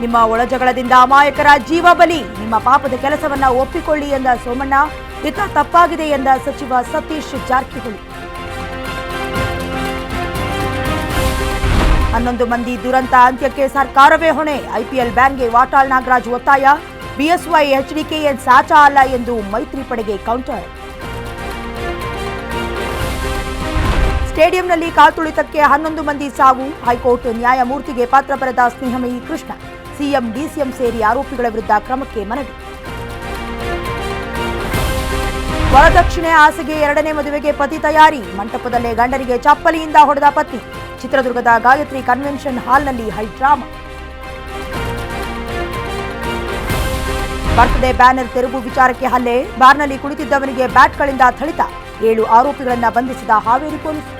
ನಿಮ್ಮ ಒಳಜಗಳದಿಂದ ಅಮಾಯಕರ ಜೀವ ಬಲಿ, ನಿಮ್ಮ ಪಾಪದ ಕೆಲಸವನ್ನ ಒಪ್ಪಿಕೊಳ್ಳಿ ಎಂದ ಸೋಮಣ್ಣ ಇತ ತಪ್ಪಾಗಿದೆ ಎಂದ ಸಚಿವ ಸತೀಶ್ ಜಾರಕಿಹೊಳಿ. ಹನ್ನೊಂದು ಮಂದಿ ದುರಂತ ಅಂತ್ಯಕ್ಕೆ ಸರ್ಕಾರವೇ ಹೊಣೆ ಐಪಿಎಲ್ ಬ್ಯಾನ್ಗೆ ವಾಟಾಳ್ ನಾಗರಾಜ್ ಒತ್ತಾಯ ಬಿಎಸ್ವೈ ಎಚ್ಡಿಕೆಎನ್ ಸಾಚಾ ಅಲ್ಲ ಎಂದು ಮೈತ್ರಿ ಪಡೆಗೆ ಕೌಂಟರ್. ಸ್ಟೇಡಿಯಂನಲ್ಲಿ ಕಾಲ್ತುಳಿತಕ್ಕೆ ಹನ್ನೊಂದು ಮಂದಿ ಸಾವು, ಹೈಕೋರ್ಟ್ ನ್ಯಾಯಮೂರ್ತಿಗೆ ಪಾತ್ರ ಬರೆದ ಸ್ನೇಹಮಯಿ ಕೃಷ್ಣ. ಸಿಎಂ, ಡಿಸಿಎಂ ಸೇರಿ ಆರೋಪಿಗಳ ವಿರುದ್ಧ ಕ್ರಮಕ್ಕೆ ಮನವಿ. ವರದಕ್ಷಿಣೆ ಆಸೆಗೆ ಎರಡನೇ ಮದುವೆಗೆ ಪತಿ ತಯಾರಿ. ಮಂಟಪದಲ್ಲೇ ಗಂಡನಿಗೆ ಚಪ್ಪಲಿಯಿಂದ ಹೊಡೆದ ಪತ್ನಿ. ಚಿತ್ರದುರ್ಗದ ಗಾಯತ್ರಿ ಕನ್ವೆನ್ಷನ್ ಹಾಲ್ನಲ್ಲಿ ಹೈಡ್ರಾಮಾ. ಬರ್ತ್ಡೇ ಬ್ಯಾನರ್ ತೆರವು ವಿಚಾರಕ್ಕೆ ಹಲ್ಲೆ. ಬಾರ್ನಲ್ಲಿ ಕುಳಿತಿದ್ದವನಿಗೆ ಬ್ಯಾಟ್ಗಳಿಂದ ಥಳಿತ. ಏಳು ಆರೋಪಿಗಳನ್ನು ಬಂಧಿಸಿದ ಹಾವೇರಿ ಪೊಲೀಸ್.